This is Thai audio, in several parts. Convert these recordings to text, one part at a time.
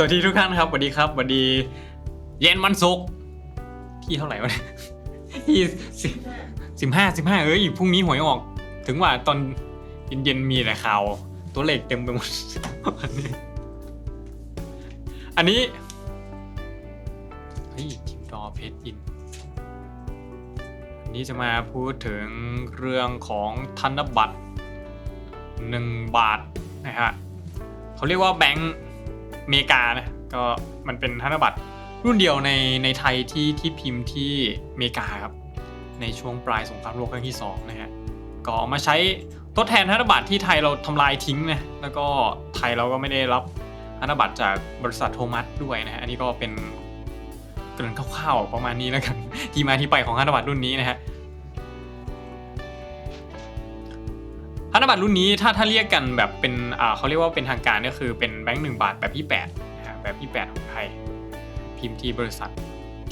สวัสดีทุกท่านครับสวัสดีครับสวัสดี เย็นวันศุกร์ที่เท่าไหร่วะเนี่ยที่สิสิบห้าสิบห้าเอ้ยพรุ่งนี้หวยออก ถึงว่าตอนเย็นๆมีแต่ข่าว ตัวเลขเต็มไปหมดอันนี้อันนี้เฮ้ยทิมดอเพชรอินอันนี้จะมาพูดถึงเรื่องของธนบัตรหนึ่งบาทนะฮะเขาเรียกว่าแบงก์ เมกานะก็มันเป็นธนบัตรรุ่นเดียวในในไทยที่ที่พิมพ์ที่เมกาครับในช่วงปลายสงครามโลกครั้งที่สองนะฮะก็เอามาใช้ทดแทนธนบัตรที่ไทยเราทำลายทิ้งนะแล้วก็ไทยเราก็ไม่ได้รับธนบัตรจากบริษัทโทมัสด้วยนะฮะอันนี้ก็เป็นเกริ่นคร่าวๆประมาณนี้แล้วกันที่มาที่ไปของธนบัตรรุ่นนี้นะฮะ ธนบัตรรุ่นนี้ถ้าถ้าเรียกกันแบบเป็นอ่าเขาเรียกว่าเป็นทางการก็คือเป็นแบงค์หนึ่งบาทแบบที่8นะฮะแบบที่8ของไทย พิมพ์ที่บริษัท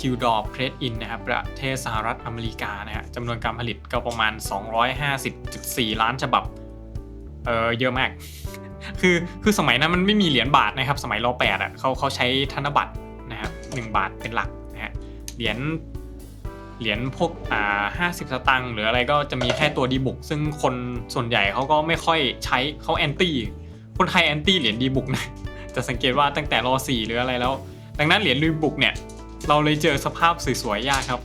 q d o r Press In นะครับประเทศสหรัฐอเมริกานะฮะจำนวนการผลิตก็ประมาณ 250.4 ล้านฉบับเออเยอะมาก คือคือสมัยนั้นมันไม่มีเหรียญบาทนะครับ สมัยรอแปดอะเขาเขาใช้ธนบัตรนะครับหนึ่งบาทเป็นหลักนะฮะเหรียญ เหรียญพวกอ่าห้าสิบสตางค์หรืออะไรก็จะมีแค่ตัวดีบุก ซึ่งคนส่วนใหญ่เขาก็ไม่ค่อยใช้เขาแอนตี้คนไทยแอนตี้เหรียญดีบุกนะจะสังเกตว่าตั้งแต่รอสี่หรืออะไรแล้ว ดังนั้นเหรียญดีบุกเนี่ยเราเลยเจอสภาพสวยๆยากครับ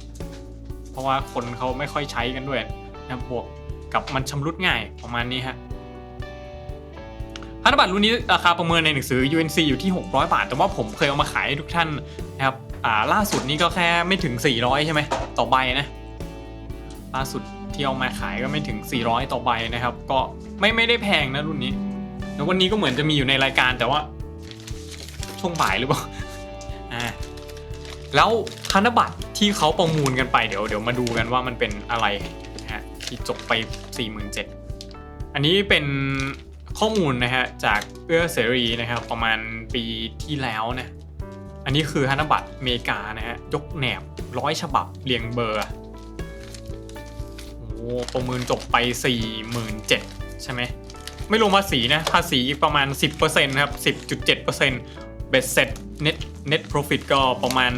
เพราะว่าคนเขาไม่ค่อยใช้กันด้วยนะบบวกกับมันชำรุดง่ายประมาณนี้ฮะ พันธบัตรรุ่นนี้ราคาประเมินในหนังสือ UNC อยู่ที่ 600 บาท แต่ว่าผมเคยเอามาขายให้ทุกท่านนะครับอ่าล่าสุดนี้ก็แค่ไม่ถึง 400 ใช่ไหมต่อใบนะ ล่าสุดที่เอามาขายก็ไม่ถึง 400 ต่อใบนะครับ ก็ไม่ไม่ได้แพงนะรุ่นนี้ แล้ววันนี้ก็เหมือนจะมีอยู่ในรายการแต่ว่า ช่วงบ่ายหรือเปล่าอ่าแล้วธนบัตรที่เขาประมูลกันไปเดี๋ยวเดี๋ยวมาดูกันว่ามันเป็นอะไรนะฮะที่จบไป 47,000อันนี้เป็น ข้อมูลนะฮะจากเอื้อเสรีนะครับประมาณปีที่แล้วนะอันนี้คือธนบัตรอเมริกานะฮะยกแหนบร้อยฉบับเรียงเบอร์โอ้ประเมินจบไป 47,000ใช่ไหมไม่รวมภาษีนะภาษีประมาณ 10%ครับ10.7%เบ็ดเสร็จ net net profit ก็ประมาณ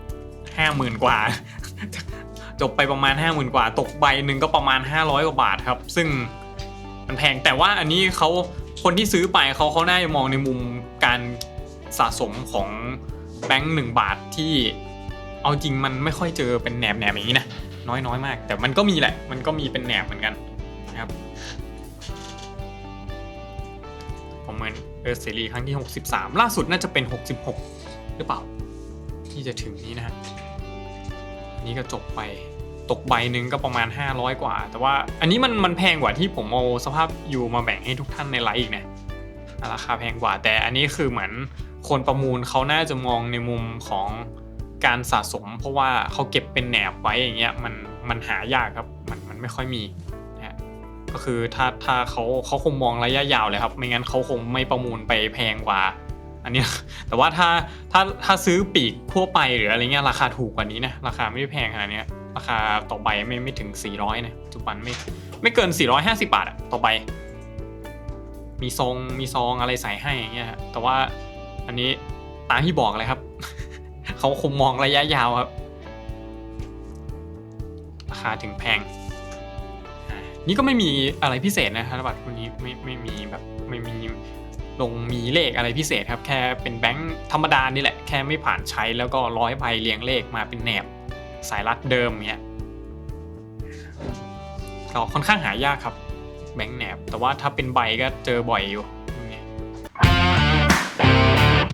50,000 กว่า จบไปประมาณ 50,000 กว่า ตกใบหนึ่งก็ประมาณ 500 กว่าบาทครับ ซึ่ง มันแพงแต่ว่าอันนี้เขาคนที่ซื้อไปเขาเขาน่าจะมองในมุมการสะสมของแบงค์หนึ่งบาทที่เอาจริงมันไม่ค่อยเจอเป็นแหนบแหนบอย่างนี้นะน้อยน้อยมาก แต่มันก็มีแหละ มันก็มีเป็นแหนบเหมือนกันนะครับผมเหมือนเออเสรีครั้งที่ 63 ล่าสุดน่าจะเป็น 66 หรือเปล่า ที่จะถึงนี้นะฮะนนี้ก็จบไป ตกใบหนึ่งก็ประมาณ 500 กว่า แต่ว่าอันนี้มันมันแพงกว่าที่ผมเอาสภาพอยู่มาแบ่งให้ทุกท่านในไลฟ์อีกนะราคาแพงกว่า แต่อันนี้คือเหมือนคนประมูลเขาน่าจะมองในมุมของการสะสม เพราะว่าเขาเก็บเป็นแหนบไว้อย่างเงี้ยมันมันหายากครับมันมันไม่ค่อยมีนะก็คือถ้าถ้าเขาเขาคงมองระยะยาวเลยครับ ไม่งั้นเขาคงไม่ประมูลไปแพงกว่า อันนี้แต่ว่าถ้าถ้าถ้าซื้อปีกทั่วไปหรืออะไรเงี้ยราคาถูกกว่านี้นะราคาไม่ได้แพงขนาดนี้ราคาต่อใบไม่ไม่ถึง 400นะปัจจุบันไม่ไม่เกิน 450 บาทอะต่อใบมีซองมีซองอะไรใส่ให้อย่างเงี้ยแต่ว่าอันนี้ตามที่บอกเลยครับ เขาคงมองระยะยาวครับ ราคาถึงแพง นี่ก็ไม่มีอะไรพิเศษนะธนบัตรคนนี้ไม่ไม่มีแบบไม่มี ลงมีเลขอะไรพิเศษครับ แค่เป็นแบงค์ธรรมดานี่แหละ แค่ไม่ผ่านใช้แล้วก็ร้อยใบเรียงเลขมาเป็นแหนบ สายรัดเดิมเนี่ยก็ค่อนข้างหายากครับแบงค์แหนบ แต่ว่าถ้าเป็นใบก็เจอบ่อยอยู่